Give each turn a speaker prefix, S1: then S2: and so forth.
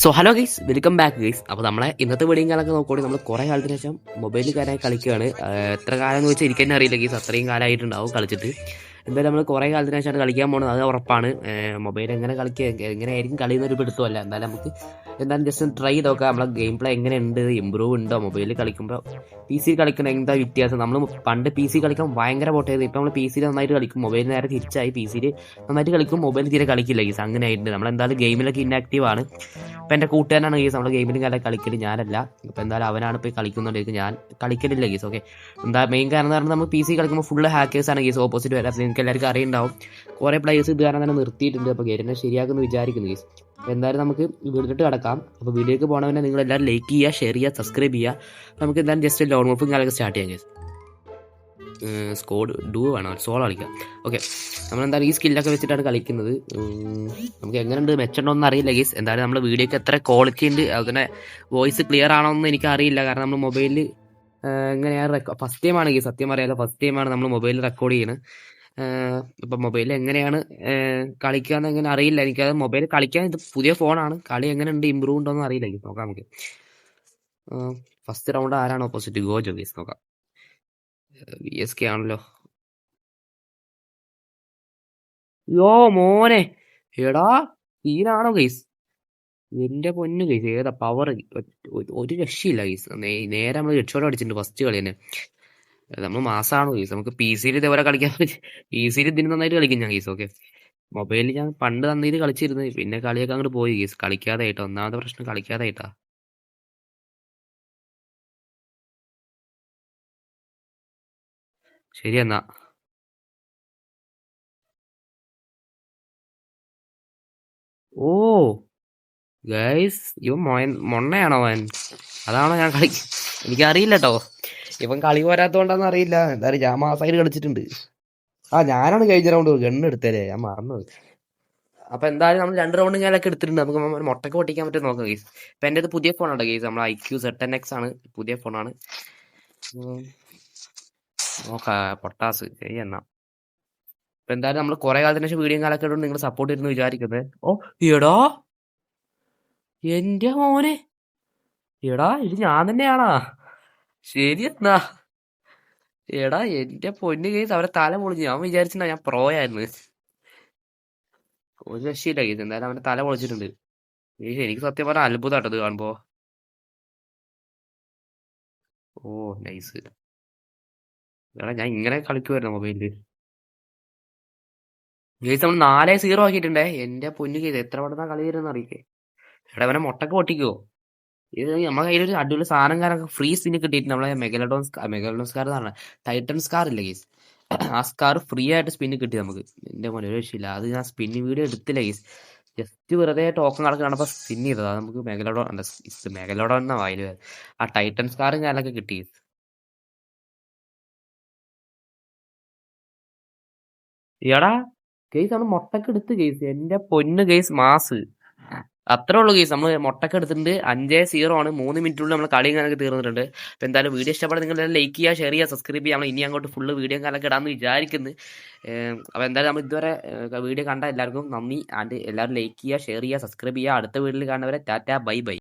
S1: So hello guys welcome back guys അപ്പോൾ നമ്മളെ ഇന്നത്തെ വീഡിയോ കാലൊക്കെ നോക്കുകയാണെങ്കിൽ നമ്മൾ കുറേ കാലത്തിന് ശേഷം മൊബൈലിൽ കാര്യമായി കളിക്കുകയാണ്. എത്ര കാലം എന്ന് വെച്ചാൽ എനിക്കെന്നെ അറിയില്ല ഗൈസ് അത്രയും കാലമായിട്ടുണ്ടാവും കളിച്ചിട്ട്. എന്തായാലും നമ്മൾ കുറേ കാലത്തിന് ശേഷമാണ് കളിക്കാൻ പോകുന്നത് അത് ഉറപ്പാണ്. മൊബൈൽ എങ്ങനെ കളിക്കുക എങ്ങനെയായിരിക്കും കളി എന്നൊരു പിടുത്തമല്ല. എന്തായാലും നമുക്ക് എന്തായാലും ജസ്റ്റ് ട്രൈ ചെയ്ത് നോക്കാം. നമ്മളെ ഗെയിം പ്ലേ എങ്ങനെയുണ്ട് ഇമ്പ്രൂവ് ഉണ്ടോ? മൊബൈലിൽ കളിക്കുമ്പോൾ പി സി കളിക്കുന്ന എന്താ വ്യത്യാസം? നമ്മൾ പണ്ട് പി സി കളിക്കാൻ ഭയങ്കര പൊട്ടായിരുന്നു ഇപ്പോൾ നമ്മൾ പി സിയിൽ നന്നായിട്ട് കളിക്കും. മൊബൈൽ നേരെ തിരിച്ചായി പി സിയിൽ നന്നായിട്ട് കളിക്കും. മൊബൈൽ തീരെ കളിക്കില്ല ഗീസ് അങ്ങനെ ആയിട്ടുണ്ട് നമ്മൾ എന്തായാലും ഗെയിമിലൊക്കെ ഇന്നാക്റ്റീവ് ആണ്. ഇപ്പം എന്റെ കൂട്ടുകാരനാണ് ഗീസ് നമ്മൾ ഗെയിമിലും കാലം കളിക്കൽ. ഞാനല്ല. ഇപ്പം എന്തായാലും അവനാണ് ഇപ്പോൾ കളിക്കുന്നുണ്ടെങ്കിൽ ഞാൻ കളിക്കലില്ല ഗീസ് ഓക്കെ എന്താ മെയിൻ കാരണം എന്ന് പറഞ്ഞാൽ നമ്മൾ പി സി കളിക്കുമ്പോൾ ഫുള്ള് ഹാക്കേഴ്സ് ആണ് ഗീസ് ഓപ്പോസിറ്റ് വരാം. നിങ്ങൾക്ക് എല്ലാവർക്കും അറിയുണ്ടാവും. കുറേ പ്ലേയേഴ്സ് ഇത് കാരണം തന്നെ നിർത്തിയിട്ടുണ്ട്. അപ്പോൾ ഗെയിമിനെ ശരിയാക്കുന്നു വിചാരിക്കുന്നു ഗീസ് അപ്പോൾ എന്തായാലും നമുക്ക് വീട്ടിലിട്ട് കിടക്കാം. അപ്പോൾ വീഡിയോക്ക് പോകണമെങ്കിൽ നിങ്ങൾ എല്ലാവരും ലൈക്ക് ചെയ്യുക ഷെയർ ചെയ്യുക സബ്സ്ക്രൈബ് ചെയ്യുക. നമുക്ക് എന്തായാലും ജസ്റ്റ് ലോൺ മൂഫും കാലൊക്കെ സ്റ്റാർട്ട് ചെയ്യാം ഗീസ് സ്കോഡ് ഡൂ വേണം. സോളോ കളിക്കാം. ഓക്കെ നമ്മളെന്തായാലും ഈ സ്കില്ലൊക്കെ വെച്ചിട്ടാണ് കളിക്കുന്നത്. നമുക്ക് എങ്ങനെയുണ്ട്? മെച്ചമുണ്ടോ എന്ന് അറിയില്ല ഗീസ് എന്തായാലും നമ്മുടെ വീഡിയോക്ക് എത്ര ക്വാളിറ്റി ഉണ്ട് അതുപോലെ വോയിസ് ക്ലിയർ ആണോ എന്ന് എനിക്ക് അറിയില്ല. കാരണം നമ്മൾ മൊബൈലിൽ എങ്ങനെയാണ് റെക്കോർഡ് ഫസ്റ്റ് ടൈമാണ് ഗീസ് സത്യം അറിയാലോ ഫസ്റ്റ് ടൈമാണ് നമ്മൾ മൊബൈലിൽ റെക്കോർഡ് ചെയ്യുന്നത് ഇപ്പം മൊബൈലിൽ എങ്ങനെയാണ് കളിക്കുക എന്ന് എങ്ങനെ അറിയില്ല. എനിക്കത് മൊബൈൽ കളിക്കാൻ ഇത് പുതിയ ഫോണാണ് കളി എങ്ങനെയുണ്ട് ഇമ്പ്രൂവ് ഉണ്ടോ എന്ന് അറിയില്ല നോക്കാം നമുക്ക്. ഫസ്റ്റ് റൗണ്ട് ആരാണ് ഓപ്പോസിറ്റ് ഗോജോ ഗീസ് നോക്കാം. വി എസ് കെ ആണല്ലോ യോ മോനെ. എടാ സീനാണോ ഗൈസ് എന്റെ പൊന്നു ഗൈസ് ഏതാ പവർ ഒരു രക്ഷയില്ല ഗൈസ് നേരെ നമ്മൾ ഹെഡ്ഷോട്ട് അടിച്ചിട്ടുണ്ട് ഫസ്റ്റ് കളി തന്നെ. നമ്മൾ മാസാണോ ഗൈസ് നമുക്ക് പി സിയിൽ ഇതേപോലെ കളിക്കാൻ പി സിയിൽ ഇതിന് നന്നായിട്ട് കളിക്കും ഞാൻ ഗൈസ് ഓക്കെ മൊബൈലിൽ ഞാൻ പണ്ട് നന്നായിട്ട് കളിച്ചിരുന്നു പിന്നെ കളിയൊക്കെ അങ്ങോട്ട് പോയി ഗൈസ് കളിക്കാതെ ആയിട്ടോ ഒന്നാമത്തെ പ്രശ്നം കളിക്കാതെ ആയിട്ടാ ശരി എന്നാ ഓ ഗൈസ് ഇവൻ മോയൻ മൊണ്ണയാണോ അവൻ? അതാണോ ഞാൻ കളി എനിക്കറിയില്ല കേട്ടോ ഇവൻ കളി പോരാത്തോണ്ടാന്ന് അറിയില്ല. എന്തായാലും ഞാൻ മാസമായിട്ട് കളിച്ചിട്ടുണ്ട്. ആ ഞാനാണ് കഴിഞ്ഞ റൗണ്ട് ഗണ്ണ് എടുത്തല്ലേ ഞാൻ മറന്നത് അപ്പൊ എന്തായാലും നമ്മൾ രണ്ട് റൗണ്ട് ഞാനൊക്കെ എടുത്തിട്ടുണ്ട്. നമുക്ക് മുട്ടക്ക് പൊട്ടിക്കാൻ പറ്റും നോക്കാം ഗൈസ്. ഇപ്പൊ എന്റെ പുതിയ ഫോണാണ് ഗൈസ്. നമ്മൾ I Q Z ten X ആണ്. പുതിയ ഫോണാണ് നോക്കാം പൊട്ടാസ് ശരി എന്നാ ഇപ്പൊ എന്തായാലും നമ്മൾ കുറെ കാലത്തിന് ശേഷം വീഡിയോ കാലൊക്കെ നിങ്ങൾ സപ്പോർട്ട് ചെയ്യുന്നു വിചാരിക്കുന്നത് ഓ എടാ. എന്റെ മോനെ. എടാ ഇത് ഞാൻ തന്നെയാണാ. ശരി എന്നാ. എടാ എന്റെ പൊന്നു കേസ് അവരെ തല പൊളിഞ്ഞു. ഞാൻ വിചാരിച്ചാ ഞാൻ പ്രോ ആയിരുന്നു. ഒരു രക്ഷയില്ല കേസ് എന്തായാലും അവന്റെ തല പൊളിച്ചിട്ടുണ്ട്. എനിക്ക് സത്യം പറഞ്ഞാൽ അത്ഭുതമായിട്ടത് കാണുമ്പോ. ഓ നൈസ് എടാ ഞാൻ ഇങ്ങനെ കളിക്കുമായിരുന്നു മൊബൈലിൽ ഗേസ് നമ്മൾ നാലേ സീറോ ആക്കിയിട്ടുണ്ടേ. എന്റെ പൊന്നു കേസ് എത്ര പെട്ടെന്നാ കളി വരുന്ന അറിയിക്കേ എടാ അവനെ മുട്ടക്ക് പൊട്ടിക്കോ ഇത് നമ്മുടെ കയ്യിൽ ഒരു അടിപൊളി സാധനം കാരൊക്കെ ഫ്രീ സ്പിന് കിട്ടിയിട്ട് നമ്മളെ മെഗലഡോൺ മെഗലഡോൺ സ്കാർ പറഞ്ഞ ടൈറ്റൻ സ്കാർ ഇല്ല ഗീസ് ആ സ്കാർ ഫ്രീ ആയിട്ട് സ്പിന്ന് കിട്ടി നമുക്ക്. എന്റെ മോനെ ഒരു രക്ഷയില്ല. അത് ഞാൻ സ്പിന്ന് വീഡിയോ എടുത്തില്ല ഗീസ് ജസ്റ്റ് വെറുതെ ടോക്കൺ കണക്ക് കാണുമ്പോൾ ചെയ്തത്. അത് നമുക്ക് മെഗലഡോൺ മെഗലഡോൺ എന്നാ വായിൽ ആ ടൈറ്റൻ സ്കാറും ഞാനൊക്കെ കിട്ടി എടാ കേസ് നമ്മൾ മുട്ടക്ക് എടുത്ത് കേസ് എന്റെ പൊന്ന് കേസ് മാസ്. അത്രേ ഉള്ളൂ കേസ് നമ്മൾ മുട്ടക്ക് എടുത്തിട്ടുണ്ട് അഞ്ചേ സീറോ ആണ്. മൂന്ന് മിനിറ്റിനുള്ളിൽ നമ്മൾ കളി കാലൊക്കെ തീർന്നിട്ടുണ്ട്. അപ്പോൾ എന്തായാലും വീഡിയോ ഇഷ്ടപ്പെടാൻ നിങ്ങൾ ലൈക്ക് ചെയ്യുക ഷെയർ ചെയ്യുക സബ്സ്ക്രൈബ് ചെയ്യുക. നമ്മൾ ഇനി അങ്ങോട്ട് ഫുള്ള് വീഡിയോ കാലൊക്കെ ഇടാമെന്ന് വിചാരിക്കുന്നു. അപ്പോൾ എന്തായാലും നമ്മൾ ഇതുവരെ വീഡിയോ കണ്ട എല്ലാവർക്കും നന്ദി. ആൻഡ് എല്ലാവരും ലൈക്ക് ചെയ്യുക ഷെയർ ചെയ്യുക സബ്സ്ക്രൈബ് ചെയ്യുക. അടുത്ത വീഡിയോയിൽ കാണുന്നവരെ ടാറ്റ ബൈ ബൈ.